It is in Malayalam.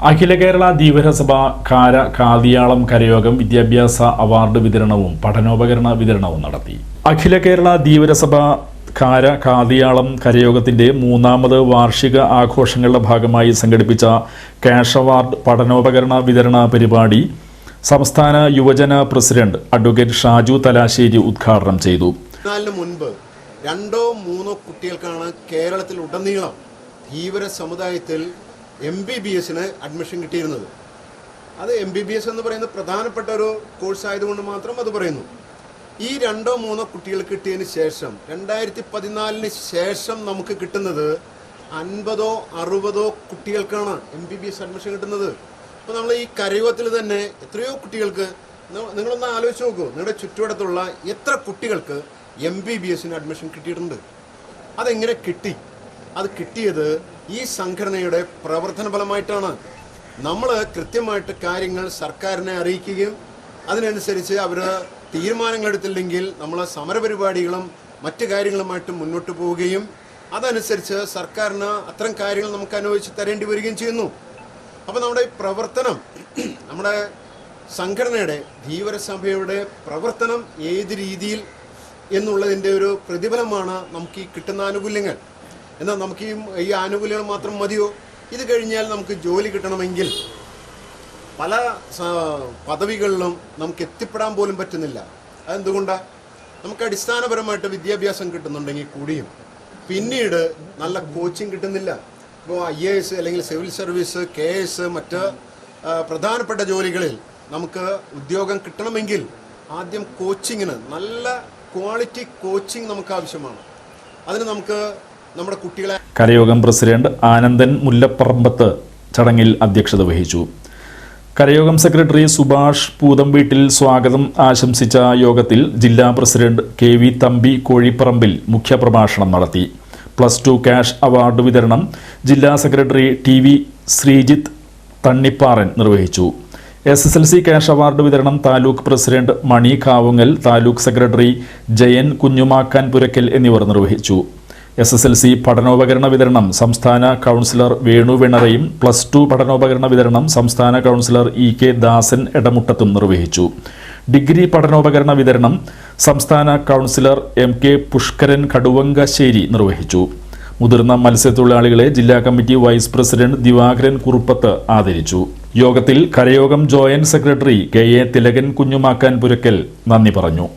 അഖില കേരള ധീവരസഭ കാര കാതിയാളം കരയോഗം വിദ്യാഭ്യാസ അവാർഡ് വിതരണവും പഠനോപകരണ വിതരണവും നടത്തി. അഖില കേരള ധീവരസഭ കാര കാതിയാളം കരയോഗത്തിന്റെ മൂന്നാമത് വാർഷിക ആഘോഷങ്ങളുടെ ഭാഗമായി സംഘടിപ്പിച്ച ക്യാഷ് അവാർഡ് പഠനോപകരണ വിതരണ പരിപാടി സംസ്ഥാന യുവജന പ്രസിഡന്റ് അഡ്വക്കേറ്റ് ഷാജു തലാശ്ശേരി ഉദ്ഘാടനം ചെയ്തു. മുൻപ് രണ്ടോ മൂന്നോ കുട്ടികൾക്കാണ് കേരളത്തിൽ ഉടനീളം ധീവര സമുദായത്തിൽ എം ബി ബി എസിന് അഡ്മിഷൻ കിട്ടിയിരുന്നത്. അത് എം ബി ബി എസ് എന്ന് പറയുന്നത് പ്രധാനപ്പെട്ട ഒരു കോഴ്സ് ആയതുകൊണ്ട് മാത്രം അത് പറയുന്നു. ഈ രണ്ടോ മൂന്നോ കുട്ടികൾ കിട്ടിയതിന് ശേഷം രണ്ടായിരത്തി പതിനാലിന് ശേഷം നമുക്ക് കിട്ടുന്നത് അൻപതോ അറുപതോ കുട്ടികൾക്കാണ് M B B S admission കിട്ടുന്നത്. അപ്പോൾ നമ്മൾ ഈ കരയുവത്തിൽ തന്നെ എത്രയോ കുട്ടികൾക്ക് നിങ്ങളൊന്ന് ആലോചിച്ച് നോക്കൂ. നിങ്ങളുടെ ചുറ്റുവട്ടത്തുള്ള എത്ര കുട്ടികൾക്ക് എം ബി ബി എസിന് അഡ്മിഷൻ കിട്ടിയിട്ടുണ്ട്? അതെങ്ങനെ കിട്ടി? അത് കിട്ടിയത് ഈ സംഘടനയുടെ പ്രവർത്തന ഫലമായിട്ടാണ്. നമ്മൾ കൃത്യമായിട്ട് കാര്യങ്ങൾ സർക്കാരിനെ അറിയിക്കുകയും അതിനനുസരിച്ച് അവർ തീരുമാനങ്ങൾ എടുത്തില്ലെങ്കിൽ നമ്മൾ സമരപരിപാടികളും മറ്റു കാര്യങ്ങളുമായിട്ട് മുന്നോട്ട് പോവുകയും അതനുസരിച്ച് സർക്കാരിന് അത്തരം കാര്യങ്ങൾ നമുക്ക് അനുവദിച്ച് തരേണ്ടി വരികയും ചെയ്യുന്നു. അപ്പോൾ നമ്മുടെ ഈ പ്രവർത്തനം നമ്മുടെ സംഘടനയുടെ ധീവരസഭയുടെ പ്രവർത്തനം ഏത് രീതിയിൽ എന്നുള്ളതിന്റെ ഒരു പ്രതിഫലമാണ് നമുക്ക് ഈ കിട്ടുന്ന ആനുകൂല്യങ്ങൾ. എന്നാൽ നമുക്ക് ഈ ഈ ആനുകൂല്യങ്ങൾ മാത്രം മതിയോ? ഇത് കഴിഞ്ഞാൽ നമുക്ക് ജോലി കിട്ടണമെങ്കിൽ പല പദവികളിലും നമുക്ക് എത്തിപ്പെടാൻ പോലും പറ്റുന്നില്ല. അതെന്തുകൊണ്ടാണ് നമുക്ക് അടിസ്ഥാനപരമായിട്ട് വിദ്യാഭ്യാസം കിട്ടുന്നുണ്ടെങ്കിൽ കൂടിയും. പിന്നീട് നല്ല കോച്ചിങ് കിട്ടുന്നില്ല. ഇപ്പോൾ ഐ എ എസ് അല്ലെങ്കിൽ സിവിൽ സർവീസ് കെ എസ് മറ്റ് പ്രധാനപ്പെട്ട ജോലികളിൽ നമുക്ക് ഉദ്യോഗം കിട്ടണമെങ്കിൽ ആദ്യം കോച്ചിങ്ങിന് നല്ല ക്വാളിറ്റി കോച്ചിങ് നമുക്ക് ആവശ്യമാണ്. അതിന് നമുക്ക് നമ്മുടെ കുട്ടികളെ കരയോഗം പ്രസിഡന്റ് ആനന്ദൻ മുല്ലപ്പറമ്പത്ത് ചടങ്ങിൽ അധ്യക്ഷത വഹിച്ചു. കരയോഗം സെക്രട്ടറി സുഭാഷ് പൂതംവീട്ടിൽ സ്വാഗതം ആശംസിച്ച യോഗത്തിൽ ജില്ലാ president K V Thampi Kozhipparambil മുഖ്യപ്രഭാഷണം നടത്തി. പ്ലസ് ടു ക്യാഷ് അവാർഡ് വിതരണം ജില്ലാ secretary T V Sreejith Thannipparan നിർവഹിച്ചു. S S L C cash award വിതരണം താലൂക്ക് പ്രസിഡന്റ് മണി കാവുങ്ങൽ താലൂക്ക് സെക്രട്ടറി ജയൻ കുഞ്ഞുമാക്കാൻ പുരക്കൽ എന്നിവർ നിർവഹിച്ചു. എസ് എസ് എൽ സി പഠനോപകരണ വിതരണം. സംസ്ഥാന കൗൺസിലർ വേണു വെണറയും പ്ലസ് ടു പഠനോപകരണ വിതരണം സംസ്ഥാന കൗൺസിലർ ഇ കെ ദാസൻ എടമുട്ടത്തും നിർവഹിച്ചു. ഡിഗ്രി പഠനോപകരണ വിതരണം സംസ്ഥാന councillor M K Pushkaran Kaduvankassery നിർവഹിച്ചു. മുതിർന്ന മത്സ്യത്തൊഴിലാളികളെ ജില്ലാ committee vice president Divakaran Kuruppath ആദരിച്ചു. യോഗത്തിൽ കരയോഗം joint secretary K A Thilakan Kunjumakkan Purakkal നന്ദി പറഞ്ഞു.